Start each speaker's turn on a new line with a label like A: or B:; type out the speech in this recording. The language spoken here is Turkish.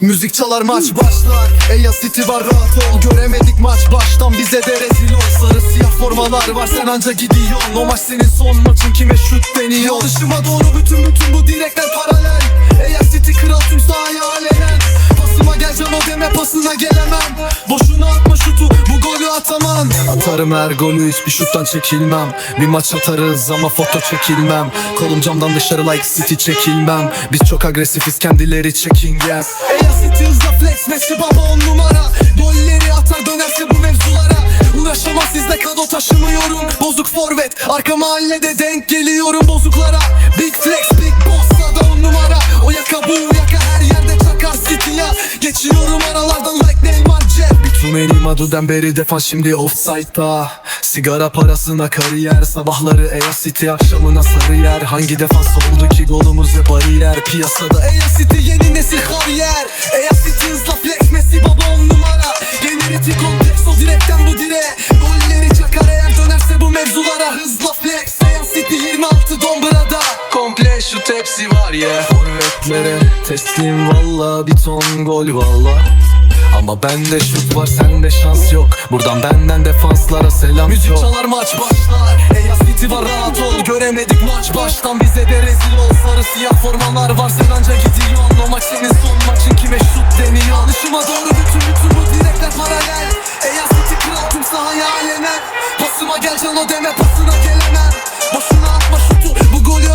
A: Müzik çalar maç başlar. Eya City var rahat ol. Göremedik maç baştan bize de rezil ol. Sarı siyah formalar var sen anca gidiyorsun. O maç senin son maçın kime şut deniyor? Dışıma doğru bütün bütün bu direkler paralel. Eya City kral tüm sahaya alenen. Pasıma gel can o deme pasına gelemem. Boşuna atma şutu atamam. Atarım her golü hiçbir şuttan çekilmem. Bir maç atarız ama foto çekilmem. Kolum camdan dışarı like City çekilmem. Biz çok agresifiz kendileri çekingen Eya City hızla flex Messi baba on numara. Golleri atar dönerse bu mevzulara. Uğraşamaz sizle kado taşımıyorum. Bozuk forvet arka mahallede denk geliyorum bozuklara. Big flex big boss da on numara. O yaka bu yaka her yerde çakar City'ya. Geçiyorum aralardan like Neymar Cep Bitumeni Madu'den beri defans şimdi offside'da. Sigara parasına kariyer Sabahları Eya City akşamına sarı yer Hangi defans oldu ki golümüze bariyer Piyasada Eya City yeni nesil kariyer. Eya City hızla flex Messi baba on numara. Yeni ritim kompleks o direkten bu direğe Golleri çakar eğer dönerse bu mevzulara Hızla flex. Eya City 26 dombrada Komple şu tepsi var ya. Forvetlere teslim valla bir ton gol valla ama bende şut var sende şans yok. Buradan benden defanslara selam Müzik yok. çalar maç başlar. Eya City var rahat ol. Göremedik maç baştan. Bize de rezil ol. Sarı siyah formalar var. Sen anca gidiyorsun o maç senin son maçın. Kime şut deniyor? Alışıma doğru bütün bütün bu direkler paralel. Eya City kral tüm sahaya alenen Pasıma gel can o deme pasına gelemem. Boşuna atma şutu. Bu golü